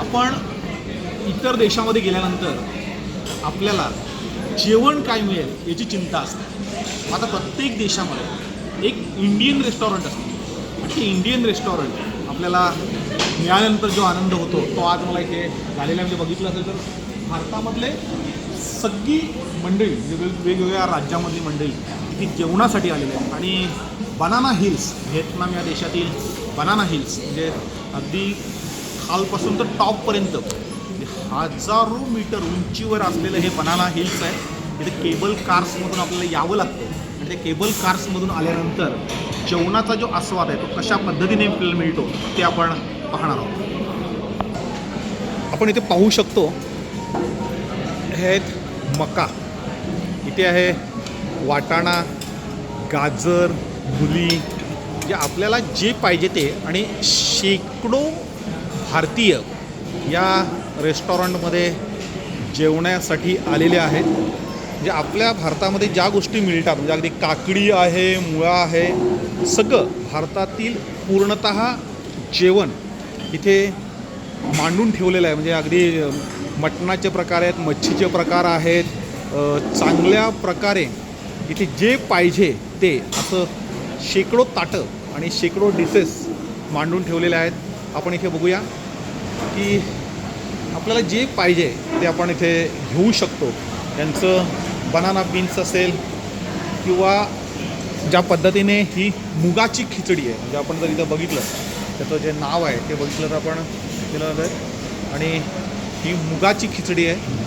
आपण इतर देशामध्ये गेल्यानंतर आपल्याला जेवण काय मिळेल याची चिंता असते. आता प्रत्येक देशामध्ये एक इंडियन रेस्टॉरंट असतं. ते इंडियन रेस्टॉरंट आपल्याला मिळाल्यानंतर जो आनंद होतो तो आज मला इथे झालेला म्हणजे बघितलं असेल तर भारतामधले सगळी मंडळी म्हणजे वेगवेगळ्या राज्यामधली मंडळी ती जेवणासाठी आलेली आहे आणि बनाना हिल्स व्हिएतनाम या देशातील बनाना हिल्स म्हणजे अगदी खालपासून तर टॉपपर्यंत म्हणजे हजारो मीटर उंचीवर असलेलं हे बनाना हिल्स आहे. इथे केबल कार्समधून आपल्याला यावं लागतं. आणि ते केबल कार्समधून आल्यानंतर जेवणाचा जो आस्वाद आहे तो कशा पद्धतीने आपल्याला मिळतो ते आपण पाहणार आहोत. आपण इथे पाहू शकतो हे आहेत मका. इथे आहे वाटाणा गाजर मुली. जे आपल्याला जे पाहिजे ते आणि शेकडो भारतीय या रेस्टॉरंटमध्ये जेवण्यासाठी आलेले आहेत. म्हणजे आपल्या भारतामध्ये ज्या गोष्टी मिळतात म्हणजे अगदी काकडी आहे मुळा आहे सगळं भारतातील पूर्णत जेवण इथे मांडून ठेवलेलं आहे. म्हणजे अगदी मटणाचे प्रकार आहेत मच्छीचे प्रकार आहेत चांगल्या प्रकारे इथे जे पाहिजे ते असं शेकडो ताटं आणि शेकडो डिशेस मांडून ठेवलेले आहेत. आपण इथे बघूया. की आपल्याला जे पाहिजे ते आपण इथे घेऊ शकतो. त्यांचं बनाना बीन्स असेल किंवा ज्या पद्धतीने ही मुगाची खिचडी आहे म्हणजे आपण जर इथं बघितलं त्याचं जे नाव आहे ते बघितलं तर आपण केलं जातं आणि ही मुगाची खिचडी आहे.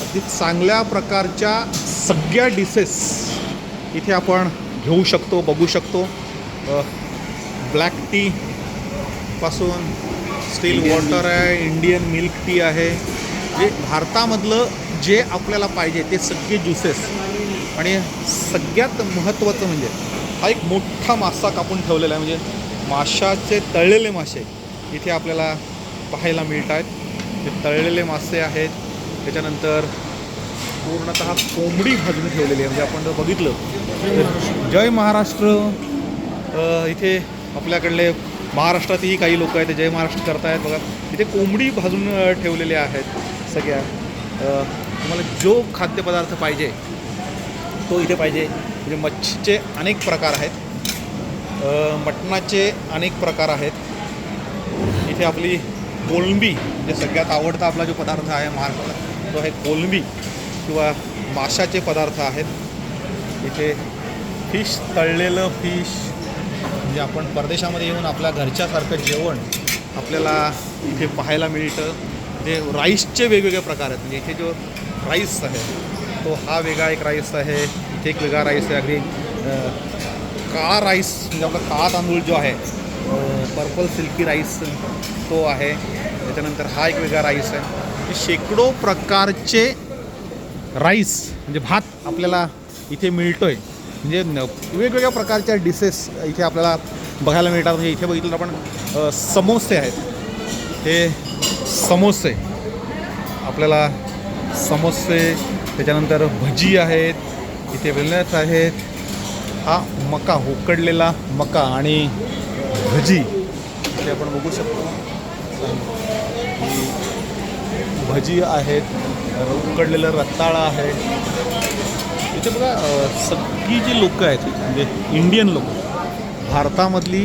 अगदी चांगल्या प्रकारच्या सगळ्या डिशेस इथे आपण घेऊ शकतो बघू शकतो. ब्लॅक टी पासून स्टील वॉटर आहे इंडियन मिल्क टी आहे. जे भारतामधलं जे आपल्याला पाहिजे ते सगळे ज्युसेस आणि सगळ्यात महत्त्वाचं म्हणजे हा एक मोठा मासा कापून ठेवलेला आहे. म्हणजे माशाचे तळलेले मासे इथे आपल्याला पाहायला मिळत आहेत हे तळलेले मासे आहेत त्याच्यानंतर पूर्णत कोंबडी भाजून ठेवलेली आहे. म्हणजे आपण जर बघितलं जय महाराष्ट्र इथे आपल्याकडले महाराष्ट्रातही काही लोक आहेत ते जय महाराष्ट्र करतायत बघा. इथे कोंबडी भाजून ठेवलेले ठेवलेल्या आहेत सगळ्या. तुम्हाला जो खाद्यपदार्थ पाहिजे तो इथे पाहिजे. म्हणजे मच्छीचे अनेक प्रकार आहेत. मटणाचे अनेक प्रकार आहेत. इथे आपली कोलंबी म्हणजे सगळ्यात आवडता आपला जो पदार्थ आहे महाराष्ट्रात तो आहे कोलंबी किंवा माशाचे पदार्थ आहेत. इथे फिश तळलेलं फिश म्हणजे आपण परदेशामध्ये येऊन आपल्या घरच्यासारखं जेवण आपल्याला इथे पाहायला मिळतं. जे राईसचे वेगवेगळे प्रकार आहेत. म्हणजे इथे जो राईस आहे तो हा वेगळा एक राईस आहे. इथे एक वेगळा राईस आहे. अगदी काळा राईस म्हणजे आपला काळा तांदूळ जो आहे पर्पल सिल्की राईस तो आहे. त्याच्यानंतर हा एक वेगळा राईस आहे. शेकडो प्रकारचे राईस म्हणजे भात आपल्याला इथे मिळतो आहे म्हणजे न- वेगवेगळ्या प्रकारच्या डिशेस इथे आपल्याला बघायला मिळतात. म्हणजे इथे बघितलं आपण समोसे आहेत. हे समोसे. आपल्याला समोसे त्याच्यानंतर भजी आहेत. इथे वेलनेस आहेत. हा मका उकडलेला मका आणि भजी. इथे आपण बघू शकतो. ही भजी आहेत. उकडलेलं रताळा आहे. इथे बघा सगळी जी लोकं आहेत म्हणजे इंडियन लोक भारतामधली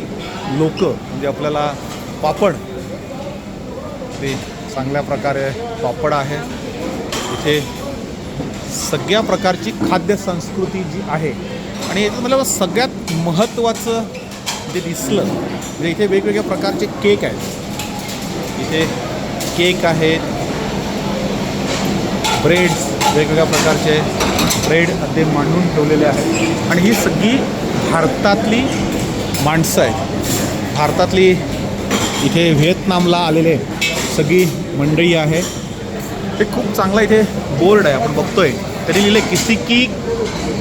लोक म्हणजे आपल्याला पापड ते चांगल्या प्रकारे पापड आहे. इथे सगळ्या प्रकारची खाद्य संस्कृती जी आहे आणि याच्यात मला सगळ्यात महत्त्वाचं जे दिसलं म्हणजे इथे वेगवेगळ्या प्रकारचे केक आहेत. इथे केक आहेत ब्रेड्स वेगवेगळ्या प्रकारचे ब्रेड ते मांडून ठेवलेले आहेत. आणि ही सगळी भारतातली माणसं आहेत. भारतातली इथे व्हिएतनामला आलेले सगळी मंडळी आहे. ते खूप चांगला इथे बोर्ड आहे. आपण बघतोय. त्यांनी लिहिले किसी की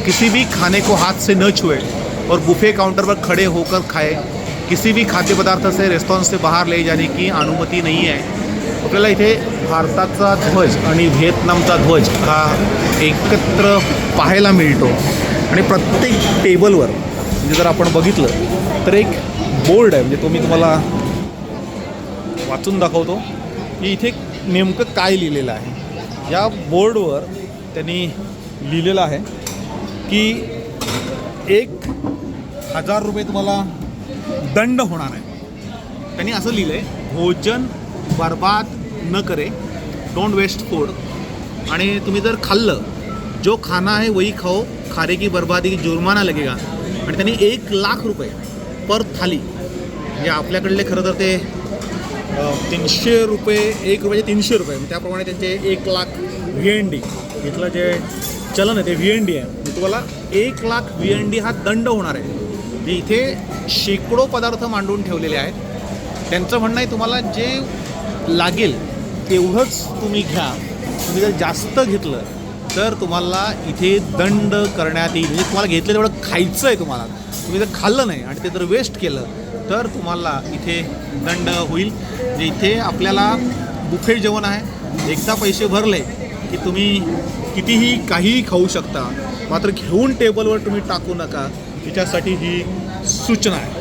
किसी भी खाने को हाथ से न छुए और बुफे काउंटर पर खड़े होकर खाए। किसी भी खाद्य पदार्थ से रेस्टॉरंट से बाहर ले जाने की अनुमती नाही आहे आपल्याला इथे भारताचा ध्वज आणि व्हिएतनामचा ध्वज हा एकत्र पाहायला मिळतो. आणि प्रत्येक टेबलवर म्हणजे जर आपण बघितलं तर एक बोर्ड आहे म्हणजे तो मी तुम्हाला वाचून दाखवतो की इथे नेमकं काय लिहिलेलं आहे. या बोर्डवर त्यांनी लिहिलेलं आहे की एक हजार रुपये तुम्हाला दंड होणार आहे. त्यांनी असं लिहिलं आहे भोजन बर्बाद न करे. डोंट वेस्ट फूड आणि तुम्ही जर खाल्लं जो खाना है वही खाओ खारे की बर्बादी की जुर्माना लगेगा. आणि त्यांनी एक लाख रुपये पर थाली म्हणजे आपल्याकडले खरं तर ते तीनशे रुपये एक रुपयाचे तीनशे रुपये त्याप्रमाणे त्यांचे एक लाख व्ही एन डी इथलं जे चलन आहे ते व्ही एन डी आहे. तुम्हाला एक लाख व्ही एन डी हा दंड होणार आहे. इथे शेकडो पदार्थ मांडून ठेवलेले आहेत. त्यांचं म्हणणं आहे तुम्हाला जे लागेल तेवढंच तुम्ही घ्या. तुम्ही जर जास्त घेतलं तर तुम्हाला इथे दंड करण्यात येईल. म्हणजे तुम्हाला घेतलं तेवढं खायचं आहे तुम्हाला. तुम्ही जर खाल्लं नाही आणि ते जर वेस्ट केलं तर तुम्हाला इथे दंड होईल. म्हणजे इथे आपल्याला बुफे जेवण आहे. एकदा पैसे भरले की तुम्ही कितीही काहीही खाऊ शकता मात्र घेऊन टेबलवर तुम्ही टाकू नका. त्याच्यासाठी ही सूचना आहे.